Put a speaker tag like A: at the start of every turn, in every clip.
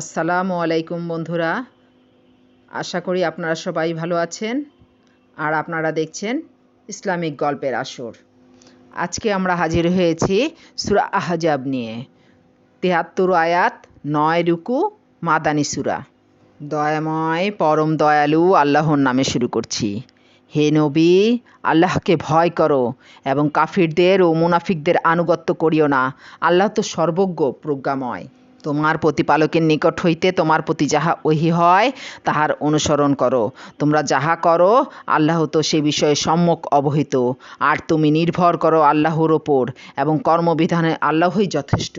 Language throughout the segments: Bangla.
A: আসসালামু আলাইকুম বন্ধুরা। আশা করি আপনারা সবাই ভালো আছেন আর আপনারা দেখছেন ইসলামিক গল্পের আসর। আজকে আমরা হাজির হয়েছি সুরা আহজাব নিয়ে। তেহাত্তর আয়াত, নয় রুকু, মাদানী সুরা। দয়াময়, পরম দয়ালু আল্লাহর নামে শুরু করছি। হে নবী, আল্লাহকে ভয় করো এবং কাফিরদের ও মুনাফিকদের আনুগত্য করিও না। আল্লাহ তো সর্বজ্ঞ, প্রজ্ঞাময়। তোমার প্রতিপালকের নিকট হইতে তোমার প্রতি যাহা ওহি হয়, তাহার অনুসরণ করো। তোমরা যাহা করো, আল্লাহ তো সে বিষয়ে সম্যক অবহিত। আর তুমি নির্ভর করো আল্লাহর ওপর এবং কর্মবিধানে আল্লাহই যথেষ্ট।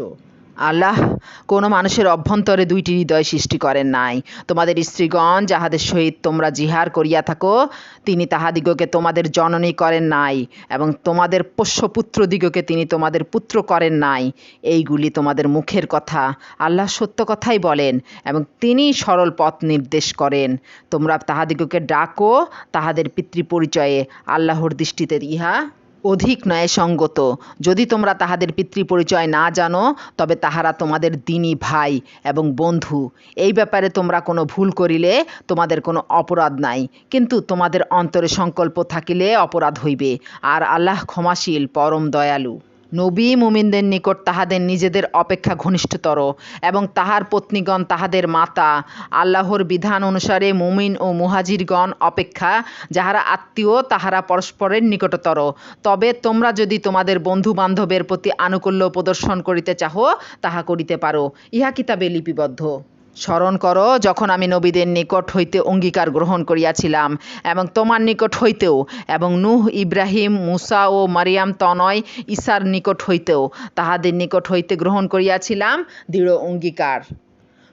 A: আল্লাহ, কোনো মানুষের অভ্যন্তরে দুইটি হৃদয় সৃষ্টি করেন নাই। তোমাদের স্ত্রীগণ যাহাদের সহিত তোমরা জিহার করিয়া থাকো, তিনি তাহাদিগকে তোমাদের জননী করেন নাই এবং তোমাদের পোষ্যপুত্রদিগকে তিনি তোমাদের পুত্র করেন নাই। এইগুলি তোমাদের মুখের কথা, আল্লাহ সত্য কথাই বলেন এবং তিনি সরল পথ নির্দেশ করেন। তোমরা তাহাদিগকে ডাকো, তাহাদের পিতৃপরিচয়ে আল্লাহর দৃষ্টিতে ইহা অধিক ন্যায়সঙ্গত। যদি তোমরা তাহাদের পিতৃপরিচয় না জানো, তবে তাহারা তোমাদের দিনই ভাই এবং বন্ধু। এই ব্যাপারে তোমরা কোনো ভুল করিলে তোমাদের কোনো অপরাধ নাই। কিন্তু তোমাদের অন্তরে সংকল্প থাকিলে অপরাধ হইবে। আর আল্লাহ ক্ষমাশীল, পরম দয়ালু। নবী মুমিনদের নিকট তাহাদের নিজেদের অপেক্ষা ঘনিষ্ঠতর এবং তাহার পত্নীগণ তাহাদের মাতা। আল্লাহর বিধান অনুসারে মুমিন ও মুহাজিরগণ অপেক্ষা, যাহারা আত্মীয়, তাহারা পরস্পরের নিকটতর। তবে তোমরা যদি তোমাদের বন্ধু বান্ধবের প্রতি আনুকূল্য প্রদর্শন করিতে চাহ, তাহা করিতে পারো। ইহা কিতাবে লিপিবদ্ধ। স্মরণ করো, যখন আমি নবীদের নিকট হইতে অঙ্গীকার গ্রহণ করিয়াছিলাম এবং তোমার নিকট হইতেও এবং নুহ, ইব্রাহিম, মুসা ও মারিয়াম তনয় ঈসার নিকট হইতেও তাহাদের নিকট হইতে গ্রহণ করিয়াছিলাম দৃঢ় অঙ্গীকার।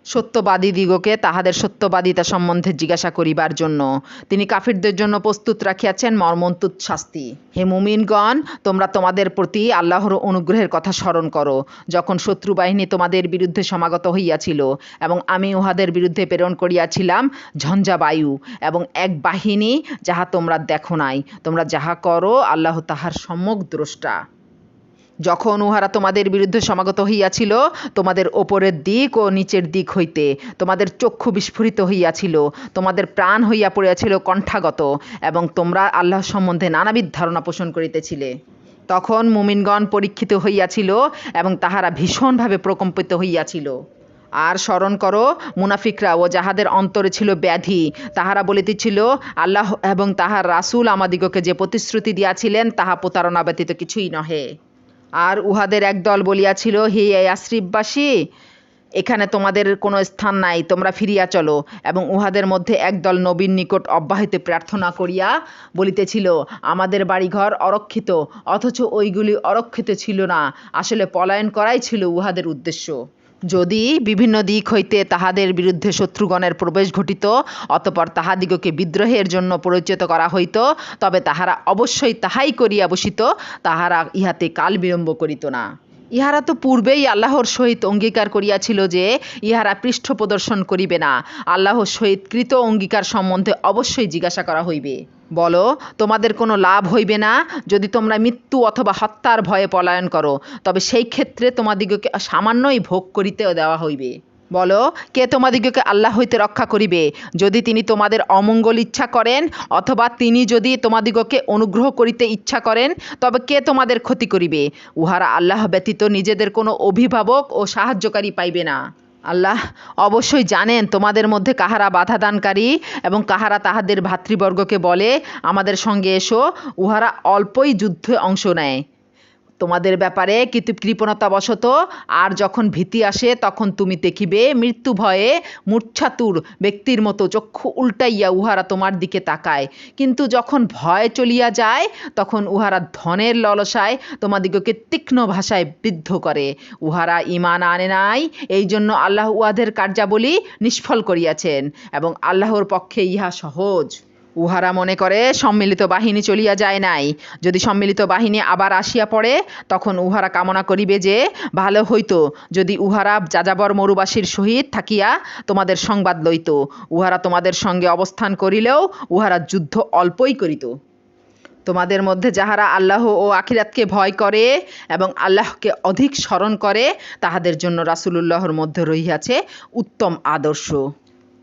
A: সত্যবাদীদিগকে তাহাদের সত্যবাদিতা সম্বন্ধে জিজ্ঞাসা করিবার জন্য। তিনি কাফিরদের জন্য প্রস্তুত রাখিয়াছেন মর্মন্তুত শাস্তি। হে মুমিনগণ, তোমরা তোমাদের প্রতি আল্লাহর অনুগ্রহের কথা স্মরণ করো। যখন শত্রু বাহিনী তোমাদের বিরুদ্ধে সমাগত হইয়াছিল এবং আমি উহাদের বিরুদ্ধে প্রেরণ করিয়াছিলাম, ঝঞ্ঝা বায়ু এবং এক বাহিনী যাহা তোমরা দেখো নাই, তোমরা যাহা করো, আল্লাহ তাহার সম্যক দ্রষ্টা। যখন উহারা তোমাদের বিরুদ্ধে সমাগত হইয়াছিল, তোমাদের ওপরের দিক ও নিচের দিক হইতে তোমাদের চক্ষু বিস্ফোরিত হইয়াছিল, তোমাদের প্রাণ হইয়া পড়িয়াছিল কণ্ঠাগত, এবং তোমরা আল্লাহ সম্বন্ধে নানাবিধ ধারণা পোষণ করিতেছিলে। তখন মুমিনগণ পরীক্ষিত হইয়াছিল এবং তাহারা ভীষণভাবে প্রকম্পিত হইয়াছিল। আর স্মরণ করো, মুনাফিকরা ও যাহাদের অন্তরে ছিল ব্যাধি, তাহারা বলিতেছিল, আল্লাহ এবং তাহার রাসূল আমাদিগকে যে প্রতিশ্রুতি দিয়াছিলেন, তাহা প্রতারণা ব্যতীত কিছুই নহে। আর উহাদের একদল বলিয়াছিল, হে আশ্রিববাসী, এখানে তোমাদের কোনো স্থান নাই, তোমরা ফিরিয়া চলো। এবং উহাদের মধ্যে একদল নবীন নিকট অব্যাহতি প্রার্থনা করিয়া বলিতেছিল, আমাদের বাড়িঘর অরক্ষিত, অথচ ওইগুলি অরক্ষিত ছিল না। আসলে পলায়ন করাই ছিল উহাদের উদ্দেশ্য। যদি বিভিন্ন দিক হইতে তাহাদের বিরুদ্ধে শত্রুগণের প্রবেশ ঘটিত, অতপর তাহাদিগকে বিদ্রোহের জন্য পরিচিত করা হইত, তবে তাহারা অবশ্যই তাহাই করিয়া বসিত, তাহারা ইহাতে কাল বিলম্ব করিত না। ইহারা তো পূর্বেই আল্লাহর সহিত অঙ্গীকার করিয়াছিল যে, ইহারা পৃষ্ঠ প্রদর্শন করিবে না। আল্লাহর সহিত কৃত অঙ্গীকার সম্বন্ধে অবশ্যই জিজ্ঞাসা করা হইবে। বলো, তোমাদের কোনো লাভ হইবে না? যদি তোমরা মৃত্যু অথবা হত্যার ভয়ে পলায়ন করো, তবে সেই ক্ষেত্রে তোমাদিগকে সামান্যই ভোগ করিতেও দেওয়া হইবে। বলো, কে তোমাদিগকে আল্লাহ হইতে রক্ষা করিবে? যদি তিনি তোমাদের অমঙ্গল ইচ্ছা করেন, অথবা তিনি যদি তোমাদিগকে অনুগ্রহ করিতে ইচ্ছা করেন, তবে কে তোমাদের ক্ষতি করিবে? উহারা আল্লাহ ব্যতীত নিজেদের কোনো অভিভাবক ও সাহায্যকারী পাইবে না। আল্লাহ অবশ্যই জানেন তোমাদের মধ্যে কাহারা বাধা দানকারী এবং কাহারা তাহাদের ভাতৃবর্গকে বলে, আমাদের সঙ্গে এসো, উহারা অল্পই যুদ্ধে অংশ নেয়। তোমাদের ব্যাপারে কৃপণতাবশত আর যখন ভীতি আসে, তখন তুমি দেখিবে মৃত্যু ভয়ে মূর্ছাতুর ব্যক্তির মতো চক্ষু উল্টাইয়া উহারা তোমার দিকে তাকায়। কিন্তু যখন ভয় চলিয়া যায়, তখন উহারা ধনের ললসায় তোমাদিগকে তীক্ষ্ণ ভাষায় বিদ্ধ করে। উহারা ইমান আনে নাই এই জন্য আল্লাহ উহাদের কার্যাবলী নিষ্ফল করিয়াছেন এবং আল্লাহর পক্ষে ইহা সহজ। উহারা মনে করে, সম্মিলিত বাহিনী চলিয়া যায় নাই। যদি সম্মিলিত বাহিনী আবার আসিয়া পড়ে, তখন উহারা কামনা করিবে যে, ভালো হইত। যদি উহারা যাযাবর মরুবাসীর সহিত থাকিয়া তোমাদের সংবাদ লইত। উহারা তোমাদের সঙ্গে অবস্থান করিলেও উহারা যুদ্ধ অল্পই করিত। তোমাদের মধ্যে যাহারা আল্লাহ ও আখিরাতকে ভয় করে এবং আল্লাহকে অধিক স্মরণ করে, তাহাদের জন্য রাসূলুল্লাহর মধ্যে রহিয়াছে উত্তম আদর্শ।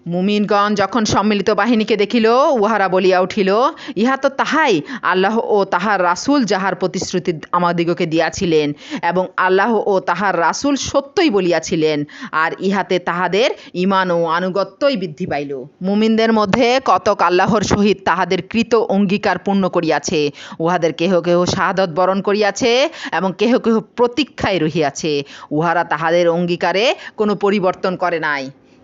A: মুমিনগণ যখন সম্মিলিত বাহিনীকে দেখিল, উহারা বলিয়া উঠিল, ইহা তো তাহাই, আল্লাহ ও তাহার রাসূল যাহার প্রতিশ্রুতি আমাদিগকে দিয়াছিলেন, এবং আল্লাহ ও তাহার রাসূল সত্যই বলিয়াছিলেন, আর ইহাতে তাহাদের ঈমান ও আনুগত্যই বৃদ্ধি পাইল। মুমিনদের মধ্যে কতক আল্লাহর সহিত তাহাদের কৃত অঙ্গীকার পূর্ণ করিয়াছে, উহাদের কেহ কেহ শাহাদত বরণ করিয়াছে, এবং কেহ কেহ প্রতীক্ষায় রহিয়াছে, উহারা তাহাদের অঙ্গীকারে কোনো পরিবর্তন করে নাই।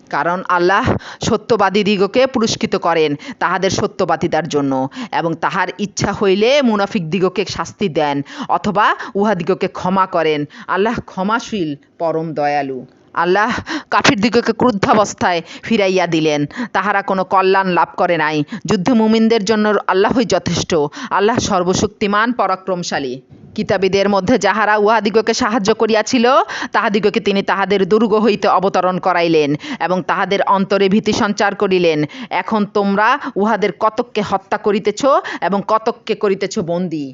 A: কারণ আল্লাহ সত্যবাদীদিগকে পুরস্কৃত করেন তাহাদের সত্যবাদিতার জন্য এবং তাহার ইচ্ছা হইলে মুনাফিক দিগকে শাস্তি দেন অথবা উহাদিগকে ক্ষমা করেন। আল্লাহ ক্ষমাশীল, পরম দয়ালু। আল্লাহ কাফির দিগকে ক্রুদ্ধাবস্থায় ফিরাইয়া দিলেন। তাহারা কোনো কল্যাণ লাভ করে নাই। যুদ্ধ মুমিনদের জন্য আল্লাহই যথেষ্ট। আল্লাহ সর্বশক্তিমান, পরাক্রমশালী। কিতাবীদের মধ্যে যাহারা উহাদিগকে সাহায্য করিয়াছিল, তাহাদিগকে তিনি তাহাদের দুর্গ হইতে অবতরণ করাইলেন এবং তাহাদের অন্তরে ভীতি সঞ্চার করিলেন। এখন তোমরা উহাদের কতককে হত্যা করিতেছ এবং কতককে করিতেছ বন্দী?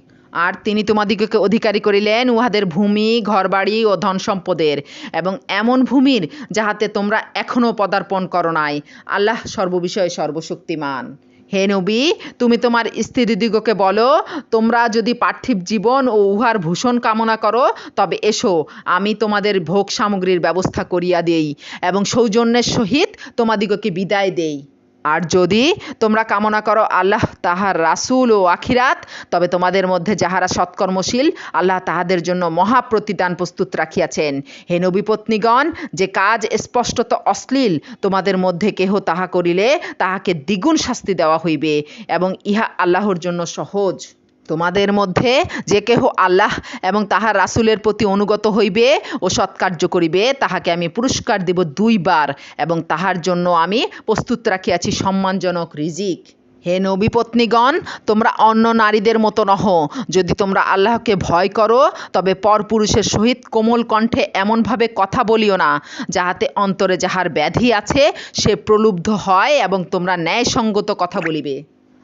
A: আর তিনি তোমাদিগকে অধিকারী করিলেন উহাদের ভূমি, ঘরবাড়ি ও ধন সম্পদের এবং এমন ভূমির যাহাতে তোমরা এখনও পদার্পণ করো নাই। আল্লাহ সর্ববিষয়ে সর্বশক্তিমান। হে নবী, তুমি তোমার স্ত্রীদিগকে বলো, তোমরা যদি পার্থিব জীবন ও উহার ভূষণ কামনা করো, তবে এসো, আমি তোমাদের ভোগ সামগ্রীর ব্যবস্থা করিয়া দেই এবং সৌজন্যের সহিত তোমাদিগকে বিদায় দেই। আর যদি তোমরা কামনা করো আল্লাহ তাহার রাসুল ও আখিরাত, তবে তোমাদের মধ্যে যাহারা সৎকর্মশীল, আল্লাহ তাহাদের জন্য মহাপ্রতিদান প্রস্তুত রাখিয়াছেন। হে নবীপত্নীগণ, যে কাজ স্পষ্টত অশ্লীল, তোমাদের মধ্যে কেহ তাহা করিলে তাহাকে দ্বিগুণ শাস্তি দেওয়া হইবে এবং ইহা আল্লাহর জন্য সহজ। তোমাদের মধ্যে যে কেহ আল্লাহ এবং তাহার রাসূলের প্রতি অনুগত হইবে ও সৎকার্য করিবে, তাহাকে আমি পুরস্কার দেব দুইবার এবং তাহার জন্য আমি প্রস্তুত রাখিয়াছি সম্মানজনক রিজিক। হে নবীপত্নীগণ, তোমরা অন্য নারীদের মতো নহ। যদি তোমরা আল্লাহকে ভয় করো, তবে পরপুরুষের সহিত কোমল কণ্ঠে এমনভাবে কথা বলিও না, যাহাতে অন্তরে যাহার ব্যাধি আছে, সে প্রলুব্ধ হয় এবং তোমরা ন্যায়সঙ্গত কথা বলিবে।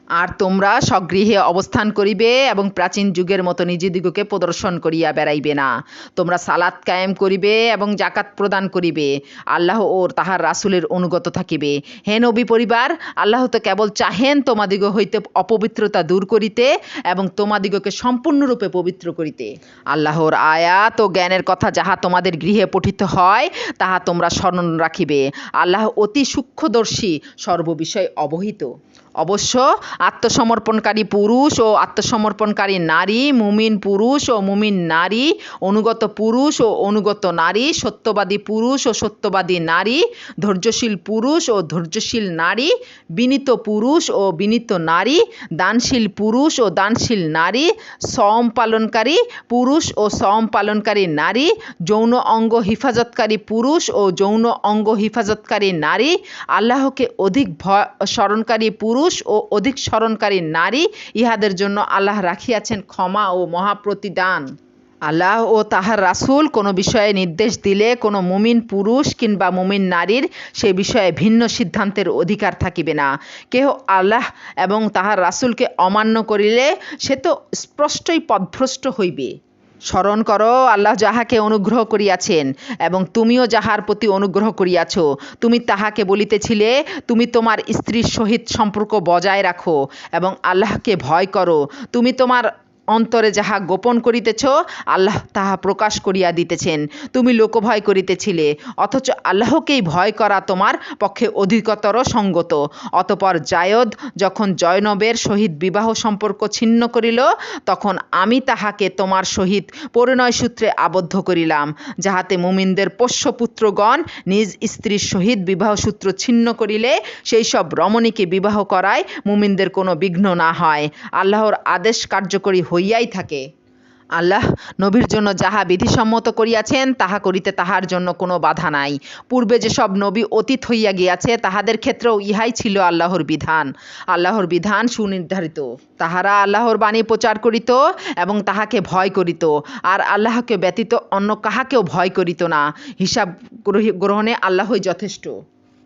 A: আর তোমরা স্বগৃহে অবস্থান করিবে এবং প্রাচীন যুগের মতো নিজেদিগকে প্রদর্শন করিয়া বেড়াইবে না। তোমরা সালাত কায়েম করিবে এবং জাকাত প্রদান করিবে। আল্লাহ ও তাহার রাসূলের অনুগত থাকিবে। হে নবী পরিবার, আল্লাহ তো কেবল চাহেন তোমাদিগ হইতে অপবিত্রতা দূর করিতে এবং তোমাদিগকে সম্পূর্ণরূপে পবিত্র করিতে। আল্লাহর আয়াত ও জ্ঞানের কথা যাহা তোমাদের গৃহে পঠিত হয়, তাহা তোমরা স্মরণ রাখিবে। আল্লাহ অতি সূক্ষ্মদর্শী, সর্ববিষয় অবহিত। অবশ্য আত্মসমর্পণকারী পুরুষ ও আত্মসমর্পণকারী নারী, মুমিন পুরুষ ও মুমিন নারী, অনুগত পুরুষ ও অনুগত নারী, সত্যবাদী পুরুষ ও সত্যবাদী নারী, ধৈর্যশীল পুরুষ ও ধৈর্যশীল নারী, বিনীত পুরুষ ও বিনীত নারী, দানশীল পুরুষ ও দানশীল নারী সম পালনকারী পুরুষ ও সম পালনকারী নারী, যৌন অঙ্গ হিফাজতকারী পুরুষ ও যৌন অঙ্গ হিফাজতকারী নারী, আল্লাহকে অধিক ভয়, স্মরণকারী পুরুষ ও অধিক স্মরণকারী নারী, ইহাদের জন্য আল্লাহ রাখিয়াছেন ক্ষমা ও মহাপ্রতিদান। আল্লাহ ও তাহার রাসূল কোনো বিষয়ে নির্দেশ দিলে কোনো মুমিন পুরুষ কিংবা মুমিন নারীর সে বিষয়ে ভিন্ন সিদ্ধান্তের অধিকার থাকিবে না। কেহ আল্লাহ এবং তাহার রাসূলকে অমান্য করিলে সে তো স্পষ্টই পদভ্রষ্ট হইবে। স্মরণ করো, আল্লাহ যাহাকে অনুগ্রহ করিয়াছেন এবং তুমিও যাহার প্রতি অনুগ্রহ করিয়াছ, তুমি তাহাকে বলিতেছিলে, তুমি তোমার স্ত্রীর সহিত সম্পর্ক বজায় রাখো এবং আল্লাহকে ভয় করো, তুমি তোমার অন্তরে যাহা গোপন করিতেছ, আল্লাহ তাহা প্রকাশ করিয়া দিতেছেন। তুমি লোকভয় করিতেছিলে, অথচ আল্লাহকেই ভয় করা তোমার পক্ষে অধিকতর সঙ্গত। অতপর জায়দ যখন জয়নবের সহিত বিবাহ সম্পর্ক ছিন্ন করিল, তখন আমি তাহাকে তোমার সহিত পরিণয় সূত্রে আবদ্ধ করিলাম, যাহাতে মুমিনদের পোষ্যপুত্রগণ নিজ স্ত্রীর সহিত বিবাহ সূত্র ছিন্ন করিলে সেই সব রমণীকে বিবাহ করায় মুমিনদের কোনো বিঘ্ন না হয়। আল্লাহর আদেশ কার্যকরী হইয়াই থাকে। আল্লাহ নবীর জন্য যাহা বিধিসম্মত করিয়াছেন, তাহা করিতে তাহার জন্য কোনো বাধা নাই। পূর্বে যেসব নবী অতীত হইয়া গিয়াছে, তাহাদের ক্ষেত্রেও ইহাই ছিল আল্লাহর বিধান। আল্লাহর বিধান সুনির্ধারিত। তাহারা আল্লাহর বাণী প্রচার করিত এবং তাহাকে ভয় করিত, আর আল্লাহকে ব্যতীত অন্য কাহাকেও ভয় করিত না। হিসাব গ্রহণে আল্লাহই যথেষ্ট।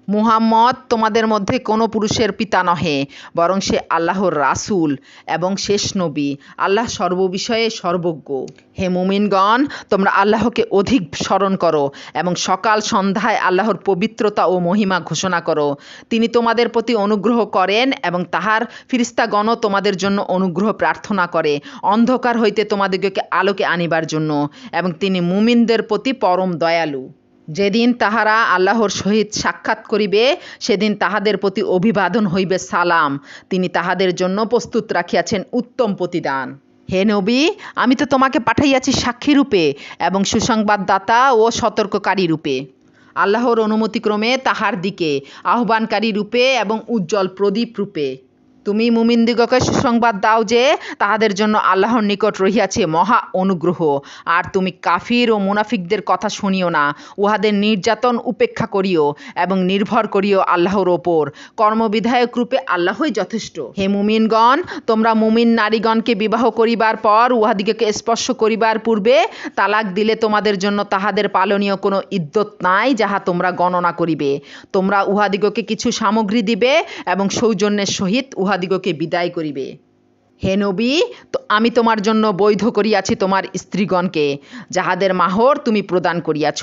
A: মুহাম্মদ তোমাদের মধ্যে কোনো পুরুষের পিতা নহে, বরং সে আল্লাহর রাসূল এবং শেষ নবী, আল্লাহ সর্ববিষয়ে সর্বজ্ঞ। হে মুমিনগণ, তোমরা আল্লাহকে অধিক স্মরণ করো এবং সকাল সন্ধ্যায় আল্লাহর পবিত্রতা ও মহিমা ঘোষণা করো। তিনি তোমাদের প্রতি অনুগ্রহ করেন এবং তাহার ফিরিস্তাগণও তোমাদের জন্য অনুগ্রহ প্রার্থনা করে। অন্ধকার হইতে তোমাদিগকে আলোকে আনিবার জন্য এবং তিনি মুমিনদের প্রতি পরম দয়ালু। যেদিন তাহারা আল্লাহর সহিত সাক্ষাৎ করিবে, সেদিন তাহাদের প্রতি অভিবাদন হইবে সালাম। তিনি তাহাদের জন্য প্রস্তুত রাখিয়াছেন উত্তম প্রতিদান। হে নবী, আমি তো তোমাকে পাঠাইয়াছি সাক্ষী রূপে এবং সুসংবাদদাতা ও সতর্ককারী রূপে। আল্লাহর অনুমতিক্রমে তাহার দিকে আহ্বানকারী রূপে এবং উজ্জ্বল প্রদীপ রূপে। তুমি মুমিনদিগকে সুসংবাদ দাও যে তাহাদের জন্য আল্লাহর নিকট রহিয়াছে মহা অনুগ্রহ। আর তুমি কাফির ও মুনাফিকদের কথা শুনিও না। উহাদের নির্যাতন উপেক্ষা করিও এবং নির্ভর করিও আল্লাহর ওপর। কর্মবিধায়ক রূপে আল্লাহই যথেষ্ট। হে মুমিনগণ, তোমরা মুমিন নারীগণকে বিবাহ করিবার পর উহাদিগকে স্পর্শ করিবার পূর্বে তালাক দিলে তোমাদের জন্য তাহাদের পালনীয় কোনো ইদ্যত নাই যাহা তোমরা গণনা করিবে। তোমরা উহাদিগকে কিছু সামগ্রী দিবে এবং সৌজন্যের সহিত উহাদিগকে বিদায় করিবে। হে নবী আমি তোমার জন্য বৈধ করিয়াছি তোমার স্ত্রীগণকে, যাহাদের মাহর তুমি প্রদান করিয়াছ,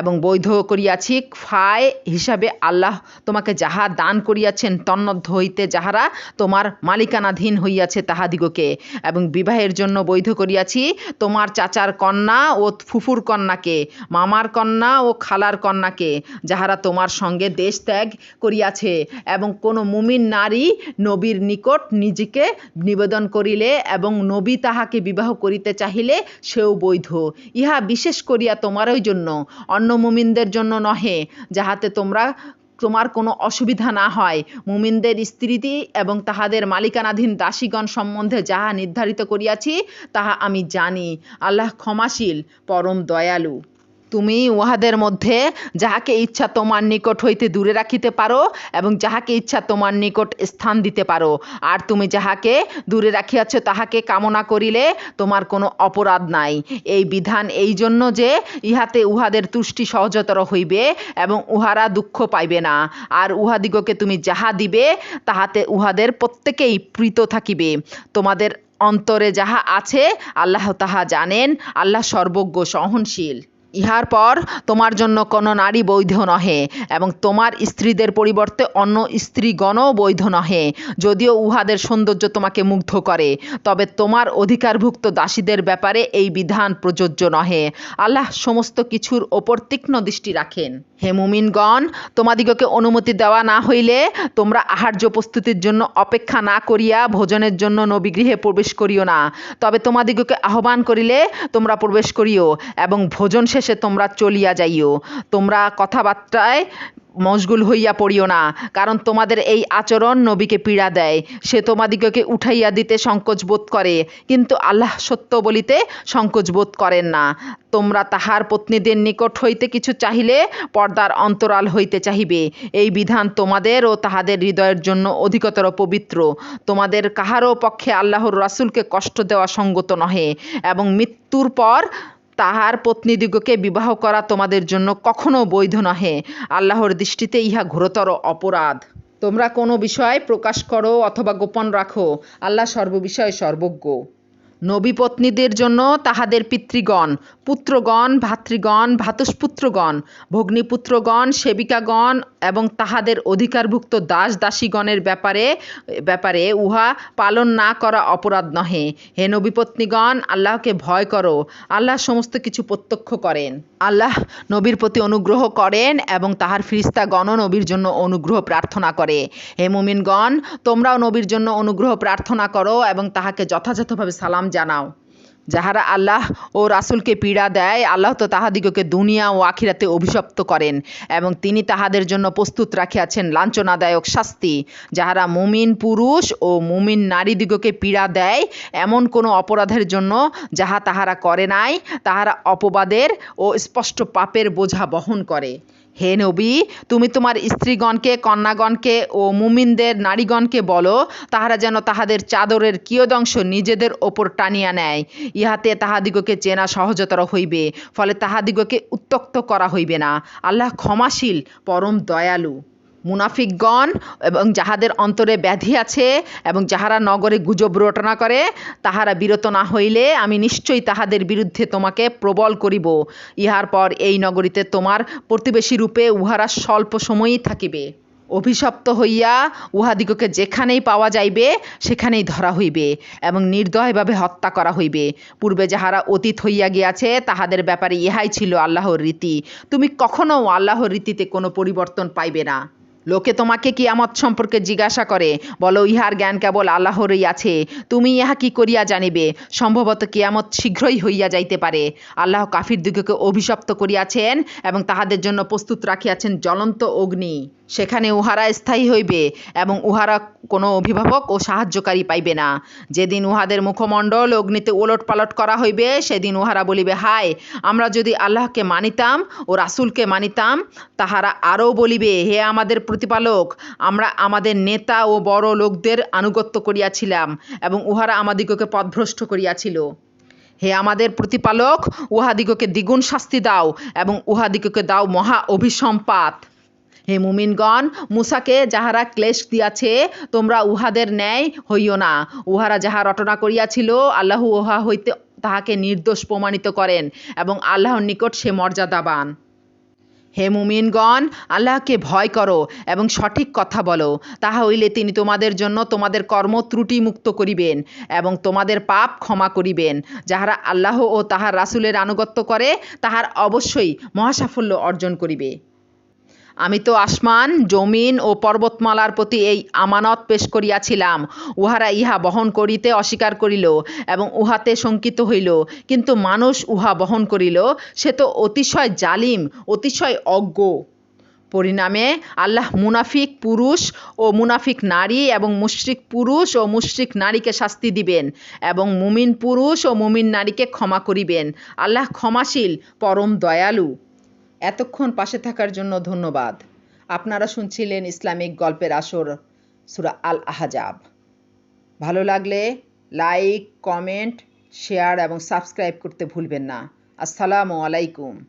A: এবং বৈধ করিয়াছি ফায় হিসাবে আল্লাহ তোমাকে যাহা দান করিয়াছেন তন্মধ্য হইতে যাহারা তোমার মালিকানাধীন হইয়াছে তাহাদিগকে, এবং বিবাহের জন্য বৈধ করিয়াছি তোমার চাচার কন্যা ও ফুফুর কন্যাকে, মামার কন্যা ও খালার কন্যাকে, যাহারা তোমার সঙ্গে দেশ ত্যাগ করিয়াছে, এবং কোনো মুমিন নারী নবীর নিকট নিজেকে নিবেদন করিলে এবং নবী তাহাকে বিবাহ করিতে চাহিলে সেও বৈধ। ইহা বিশেষ করিয়া তোমারই জন্য, অন্য মুমিনদের জন্য নহে, যাহাতে তোমরা, তোমার কোনো অসুবিধা না হয়। মুমিনদের স্ত্রীতি এবং তাহাদের মালিকানাধীন দাসীগণ সম্বন্ধে যাহা নির্ধারিত করিয়াছি, তাহা আমি জানি। আল্লাহ ক্ষমাশীল, পরম দয়ালু। তুমি উহাদের মধ্যে যাহাকে ইচ্ছা তোমার নিকট হইতে দূরে রাখিতে পারো এবং যাহাকে ইচ্ছা তোমার নিকট স্থান দিতে পারো। আর তুমি যাহাকে দূরে রাখিয়াছ তাহাকে কামনা করিলে তোমার কোনো অপরাধ নাই। এই বিধান এই জন্য যে ইহাতে উহাদের তুষ্টি সহজতর হইবে এবং উহারা দুঃখ পাইবে না। আর উহাদিগকে তুমি যাহা দিবে তাহাতে উহাদের প্রত্যেকেই প্রীত থাকিবে। তোমাদের অন্তরে যাহা আছে আল্লাহ তাহা জানেন। আল্লাহ সর্বজ্ঞ, সহনশীল। ইহার পর তোমার জন্য কোনো নারী বৈধ নহে এবং তোমার স্ত্রীদের পরিবর্তে অন্য স্ত্রীগণও বৈধ নহে। যদিও উহাদের সৌন্দর্য তোমাকে মুগ্ধ করে, তবে তোমার অধিকারভুক্ত দাসীদের ব্যাপারে এই বিধান প্রযোজ্য নহে। আল্লাহ সমস্ত কিছুর ওপর তীক্ষ্ণ দৃষ্টি রাখেন। হে মুমিনগণ, তোমাদিগকে অনুমতি দেওয়া না হইলে তোমরা আহার্য প্রস্তুতির জন্য অপেক্ষা না করিয়া ভোজনের জন্য নবীগৃহে প্রবেশ করিও না। তবে তোমাদিগকে আহ্বান করিলে তোমরা প্রবেশ করিও এবং ভোজন শেষে তোমরা চলিয়া যাইও। তোমরা কথাবার্তায় মশগুল হইয়া পড়িও না, কারণ তোমাদের এই আচরণ নবীকে পীড়া দেয়। সে তোমাদিগকে উঠাইয়া দিতে সংকোচ বোধ করে, কিন্তু আল্লাহ সত্য বলিতে সংকোচ বোধ করেন না। তোমরা তাহার পত্নীদের নিকট হইতে কিছু চাহিলে পর্দার অন্তরাল হইতে চাহিবে। এই বিধান তোমাদের ও তাহাদের হৃদয়ের জন্য অধিকতর পবিত্র। তোমাদের কাহারও পক্ষে আল্লাহর রাসূলকে কষ্ট দেওয়া সঙ্গত নহে, এবং মৃত্যুর পর তাহার পত্নীদিগকে বিবাহ করা তোমাদের জন্য কখনো বৈধ নহে। আল্লাহর দৃষ্টিতে ইহা ঘোরতর অপরাধ। তোমরা কোনো বিষয় প্রকাশ করো অথবা গোপন রাখো। আল্লাহ সর্ববিষয়ে সর্বজ্ঞ। নবী পত্নীদের জন্য তাহাদের পিতৃগণ, পুত্রগণ, ভাতৃগণ, ভাতুষপুত্রগণ, ভগ্নীপুত্রগণ, সেবিকাগণ এবং তাহাদের অধিকারভুক্ত দাস দাসীগণের ব্যাপারে ব্যাপারে উহা পালন না করা অপরাধ নহে। হে নবীপত্নীগণ, আল্লাহকে ভয় করো। আল্লাহ সমস্ত কিছু প্রত্যক্ষ করেন। আল্লাহ নবীর প্রতি অনুগ্রহ করেন এবং তাহার ফিরিস্তাগণও নবীর জন্য অনুগ্রহ প্রার্থনা করে। হে মুমিনগণ, তোমরাও নবীর জন্য অনুগ্রহ প্রার্থনা করো এবং তাহাকে যথাযথভাবে সালাম জানাও। যাহারা আল্লাহ ও রাসূলকে পীড়া দেয়, আল্লাহ তো তাহাদিগকে দুনিয়া ও আখিরাতে অভিশপ্ত করেন এবং তিনি তাহাদের জন্য প্রস্তুত রাখিয়াছেন লাঞ্ছনাদায়ক শাস্তি। যাহারা মুমিন পুরুষ ও মুমিন নারীদিগকে পীড়া দেয়, এমন কোনো অপরাধের জন্য যাহা তাহারা করে নাই, তাহারা অপবাদের ও স্পষ্ট পাপের বোঝা বহন করে। হে নবী, তুমি তোমার স্ত্রীগণকে, কন্যাগণকে ও মুমিনদের নারীগণকে বলো, তাহারা যেন তাহাদের চাদরের কিয়দংশ নিজেদের ওপর টানিয়া নেয়। ইহাতে তাহাদিগকে চেনা সহজতর হইবে, ফলে তাহাদিগকে উত্তক্ত করা হইবে না। আল্লাহ ক্ষমাশীল, পরম দয়ালু। মুনাফিকগণ এবং যাহাদের অন্তরে ব্যাধি আছে এবং যাহারা নগরে গুজব রটনা করে, তাহারা বিরত না হইলে আমি নিশ্চয়ই তাহাদের বিরুদ্ধে তোমাকে প্রবল করিব। ইহার পর এই নগরীতে তোমার প্রতিবেশী রূপে উহারা স্বল্প সময়ই থাকিবে। অভিশপ্ত হইয়া উহাদিগকে যেখানেই পাওয়া যাইবে, সেখানেই ধরা হইবে এবং নির্দয়ভাবে হত্যা করা হইবে। পূর্বে যাহারা অতীত হইয়া গিয়াছে, তাহাদের ব্যাপারে ইহাই ছিল আল্লাহর রীতি। তুমি কখনও আল্লাহর রীতিতে কোনো পরিবর্তন পাইবে না। লোকে তোমাকে কিয়ামত সম্পর্কে জিজ্ঞাসা করে, বলো, ইহার জ্ঞান কেবল আল্লাহরই আছে, তুমি ইহা কি করিয়া জানিবে? সম্ভবত কিয়ামত শীঘ্রই হইয়া যাইতে পারে। আল্লাহ কাফির দিগকে অভিশপ্ত করিয়াছেন এবং তাহাদের জন্য প্রস্তুত রাখিয়াছেন জ্বলন্ত অগ্নি। সেখানে উহারা স্থায়ী হইবে এবং উহারা কোনো অভিভাবক ও সাহায্যকারী পাইবে না। যেদিন উহাদের মুখমণ্ডল অগ্নিতে ওলট পালট করা হইবে, সেদিন উহারা বলিবে, হায়, আমরা যদি আল্লাহকে মানিতাম ও রাসুলকে মানিতাম, তাহারা আরও বলিবে, হে আমাদের প্রতিপালক, আমরা আমাদের নেতা ও বড় লোকদের আনুগত্য করিয়াছিলাম এবং উহারা আমাদিগকে পথভ্রষ্ট করিয়াছিল। হে আমাদের প্রতিপালক, উহাদিগকে দ্বিগুণ শাস্তি দাও এবং উহাদিগকে দাও মহা অভিসম্পাত। হে মুমিনগণ, মুসাকে যাহারা ক্লেশ দিয়াছে, তোমরা উহাদের ন্যায় হইও না। উহারা যাহা রটনা করিয়াছিল, আল্লাহ উহা হইতে তাহাকে নির্দোষ প্রমাণিত করেন এবং আল্লাহর নিকট সে মর্যাদাবান। হে মুমিনগণ, আল্লাহকে ভয় করো এবং সঠিক কথা বলো। তাহা হইলে তিনি তোমাদের জন্য তোমাদের কর্ম ত্রুটি মুক্ত করিবেন এবং তোমাদের পাপ ক্ষমা করিবেন। যাহারা আল্লাহ ও তাহার রাসূলের আনুগত্য করে, তাহার অবশ্যই মহাসাফল্য অর্জন করিবে। আমি তো আসমান, জমিন ও পর্বতমালার প্রতি এই আমানত পেশ করিয়াছিলাম। উহারা ইহা বহন করিতে অস্বীকার করিল এবং উহাতে শঙ্কিত হইল। কিন্তু মানুষ উহা বহন করিল, সে তো অতিশয় জালিম, অতিশয় অজ্ঞ। পরিণামে আল্লাহ মুনাফিক পুরুষ ও মুনাফিক নারী এবং মুশরিক পুরুষ ও মুশরিক নারীকে শাস্তি দিবেন এবং মুমিন পুরুষ ও মুমিন নারীকে ক্ষমা করিবেন। আল্লাহ ক্ষমাশীল, পরম দয়ালু। এতক্ষণ পাশে থাকার জন্য ধন্যবাদ। আপনারা শুনছিলেন ইসলামিক গল্পের আসর, সুরা আল আহাজাব ভালো লাগলে লাইক, কমেন্ট, শেয়ার এবং সাবস্ক্রাইব করতে ভুলবেন না। আসসালামু আলাইকুম।